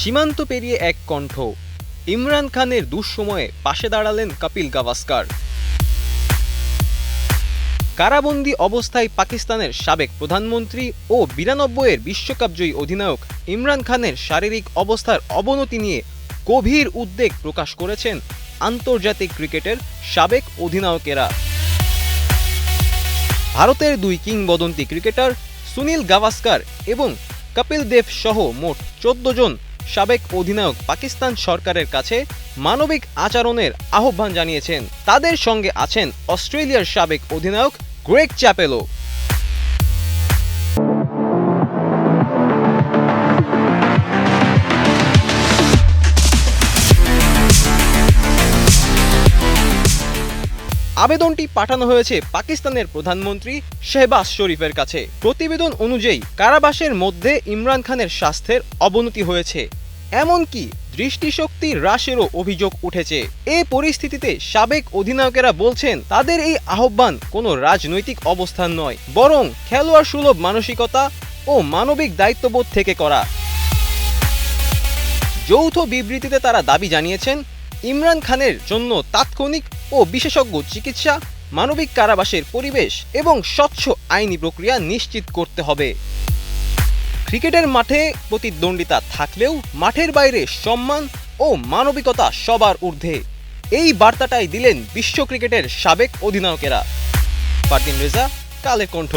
সীমান্ত পেরিয়ে এক কণ্ঠ। ইমরান খানের দুঃসময়ে পাশে দাঁড়ালেন কপিল গাভাস্কার। কারাবন্দি অবস্থায় পাকিস্তানের সাবেক প্রধানমন্ত্রী ও বিরানব্বইয়ের বিশ্বকাপজয়ী অধিনায়ক ইমরান খানের শারীরিক অবস্থার অবনতি নিয়ে গভীর উদ্বেগ প্রকাশ করেছেন আন্তর্জাতিক ক্রিকেটের সাবেক অধিনায়কেরা। ভারতের দুই কিংবদন্তি ক্রিকেটার সুনীল গাভাস্কার এবং কপিল দেব সহ মোট চোদ্দ জন সাবেক অধিনায়ক পাকিস্তান সরকারের কাছে মানবিক আচরণের আহ্বান জানিয়েছেন। তাদের সঙ্গে আছেন অস্ট্রেলিয়ার সাবেক অধিনায়ক গ্রেগ চ্যাপেলো। আবেদনটি পাঠানো হয়েছে পাকিস্তানের প্রধানমন্ত্রী শেহবাজ শরীফের কাছে। প্রতিবেদন অনুযায়ী কারাবাসের মধ্যে ইমরান খানের স্বাস্থ্যের অবনতি হয়েছে। এমনকি দৃষ্টিশক্তি হ্রাসেরও অভিযোগ উঠেছে। এ পরিস্থিতিতে সাবেক অধিনায়কেরা বলছেন, তাদের এই আহ্বান কোনো রাজনৈতিক অবস্থান নয়, বরং খেলোয়াড় সুলভ মানসিকতা ও মানবিক দায়িত্ববোধ থেকে করা। যৌথ বিবৃতিতে তারা দাবি জানিয়েছেন ইমরান খানের জন্য তাৎক্ষণিক ও বিশেষজ্ঞ চিকিৎসা, মানবিক কারাবাসের পরিবেশ এবং স্বচ্ছ আইনি প্রক্রিয়া নিশ্চিত করতে হবে। ক্রিকেটের মাঠে প্রতিদ্বন্দ্বিতা থাকলেও মাঠের বাইরে সম্মান ও মানবিকতা সবার ঊর্ধ্বে। এই বার্তাটাই দিলেন বিশ্ব ক্রিকেটের সাবেক অধিনায়কেরা। ফারদিন রেজা, কালের কণ্ঠ।